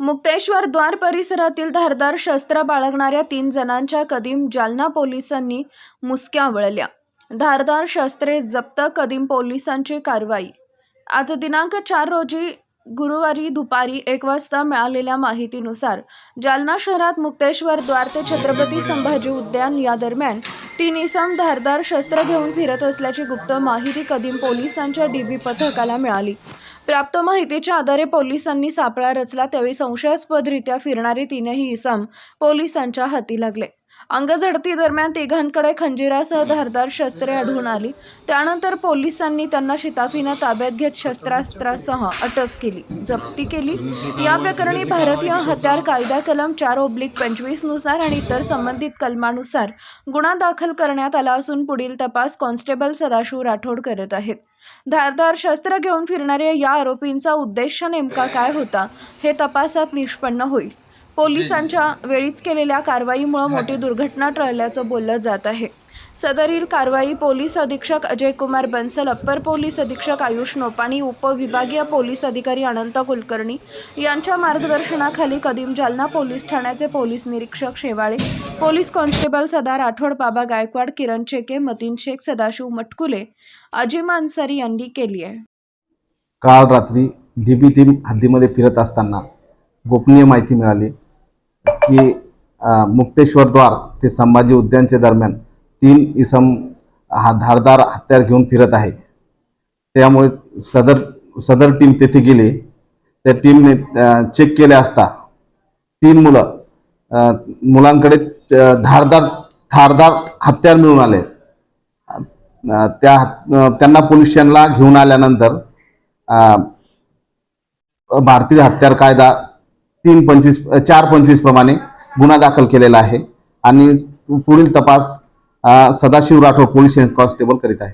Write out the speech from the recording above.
मुक्तेश्वर द्वार परिसरातील धारदार शस्त्र बाळगणाऱ्या तीन जणांच्या कदीम जालना पोलिसांनी मुसक्या वळल्या. धारदार शस्त्रे जप्त कदीम पोलिसांची कारवाई. आज दिनांक चार रोजी गुरुवारी दुपारी एक वाजता मिळालेल्या माहितीनुसार जालना शहरात मुक्तेश्वर द्वार ते छत्रपती संभाजी उद्यान या दरम्यान तीन इसम धारदार शस्त्र घेऊन फिरत असल्याची गुप्त माहिती कदीम पोलिसांच्या डीबी पथकाला मिळाली. प्राप्त माहितीच्या आधारे पोलिसांनी सापळा रचला त्यावेळी संशयास्पदरित्या फिरणारे तीनही इसम पोलिसांच्या हाती लागले. अंगझडती दरम्यान तिघांकडे खंजिरासह धारदार शस्त्रे आढळून आली. त्यानंतर पोलिसांनी त्यांना शिताफीनं ताब्यात घेत शस्त्रास्त्रासह अटक केली. जप्ती केली. या प्रकरणी भारतीय हत्यार कायदा कलम चार ओब्लिक पंचवीसनुसार आणि इतर संबंधित कलमानुसार गुन्हा दाखल करण्यात आला असून पुढील तपास कॉन्स्टेबल सदाशिव राठोड करत आहेत. धारदार शस्त्र घेऊन फिरणाऱ्या या आरोपींचा उद्देश नेमका काय होता हे तपासात निष्पन्न होईल. पोलिसांच्या वेळीच केलेल्या कारवाईमुळे मोठी दुर्घटना टळल्याचं बोललं जात आहे. सदरील कारवाई पोलीस अधीक्षक अजय कुमार बन्सल अप्पर पोलीस अधीक्षक आयुष नोपाणी उपविभागीय पोलीस अधिकारी अनंत कुलकर्णी यांच्या मार्गदर्शनाखाली कदीम जालना पोलीस ठाण्याचे पोलीस निरीक्षक शेवाळे पोलीस कॉन्स्टेबल सदा राठोड बाबा गायकवाड किरण चेके मतीन शेख सदाशिव मटकुले अजिम अन्सारी यांनी केली आहे. काल रात्री डी बी टीम हद्दीमध्ये फिरत असताना गोपनीय माहिती मिळाली. की मुक्तेश्वर द्वार ते संभाजी उद्यानच्या दरम्यान तीन इसम हा धारदार हत्यार घेऊन फिरत आहे. त्यामुळे सदर सदर टीम तेथे गेली. त्या टीमने चेक केले असता तीन मुलं मुलांकडे धारदार धारदार हत्यार मिळून आले. त्या त्यांना पोलीस घेऊन आल्यानंतर भारतीय हत्यार कायदा तीन पंचवीस चार पंचवीस प्रमाणे गुन्हा दाखल केलेला आहे. आणि पुढील तपास सदाशिव राठोड पोलीस कॉन्स्टेबल करीत आहे.